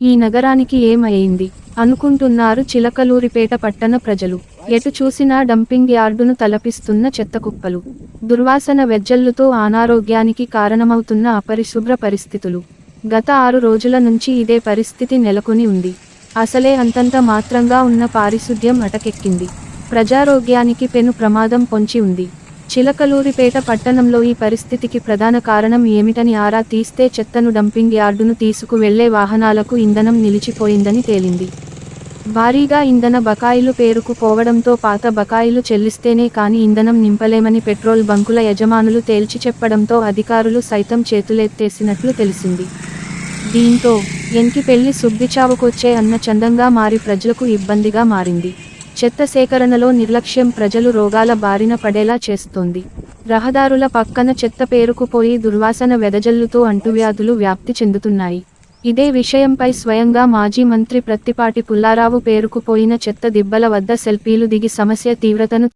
ఈ నగరానికి ఏమయ్యింది అనుకుంటున్నారు చిలకలూరిపేట పట్టణ ప్రజలు. ఎటు చూసినా డంపింగ్ యార్డును తలపిస్తున్న చెత్తకుప్పలు దుర్వాసన వెజ్జల్లుతో అనారోగ్యానికి కారణమవుతున్న అపరిశుభ్ర పరిస్థితులు. గత ఆరు రోజుల నుంచి ఇదే పరిస్థితి నెలకొని ఉంది. అసలే అంతంత మాత్రంగా ఉన్న పారిశుద్ధ్యం అటకెక్కింది. ప్రజారోగ్యానికి పెను ప్రమాదం పొంచి ఉంది. చిలకలూరిపేట పట్టణంలో ఈ పరిస్థితికి ప్రధాన కారణం ఏమిటని ఆరా తీస్తే చెత్తను డంపింగ్ యార్డును తీసుకువెళ్ళే వాహనాలకు ఇంధనం నిలిచిపోయిందని తేలింది. భారీగా ఇంధన బకాయిలు పేరుకుపోవడంతో పాత బకాయిలు చెల్లిస్తేనే కాని ఇంధనం నింపలేమని పెట్రోల్ బంకుల యజమానులు తేల్చి చెప్పడంతో అధికారులు సైతం చేతులెత్తేసినట్లు తెలిసింది. దీంతో ఎంకి పెళ్ళి సుబ్బిచావుకొచ్చే అన్న చందంగా మారి ప్రజలకు ఇబ్బందిగా మారింది. చెత్త సేకరణలో నిర్లక్ష్యం ప్రజలు రోగాల బారిన పడేలా చేస్తోంది. రహదారుల పక్కన చెత్త పేరుకుపోయి దుర్వాసన వెదజల్లుతూ అంటువ్యాధులు వ్యాప్తి చెందుతున్నాయి. ఇదే విషయంపై స్వయంగా మాజీ మంత్రి ప్రత్తిపాటి పుల్లారావు పేరుకుపోయిన చెత్త దిబ్బల వద్ద సెల్ఫీలు దిగి సమస్య తీవ్రతను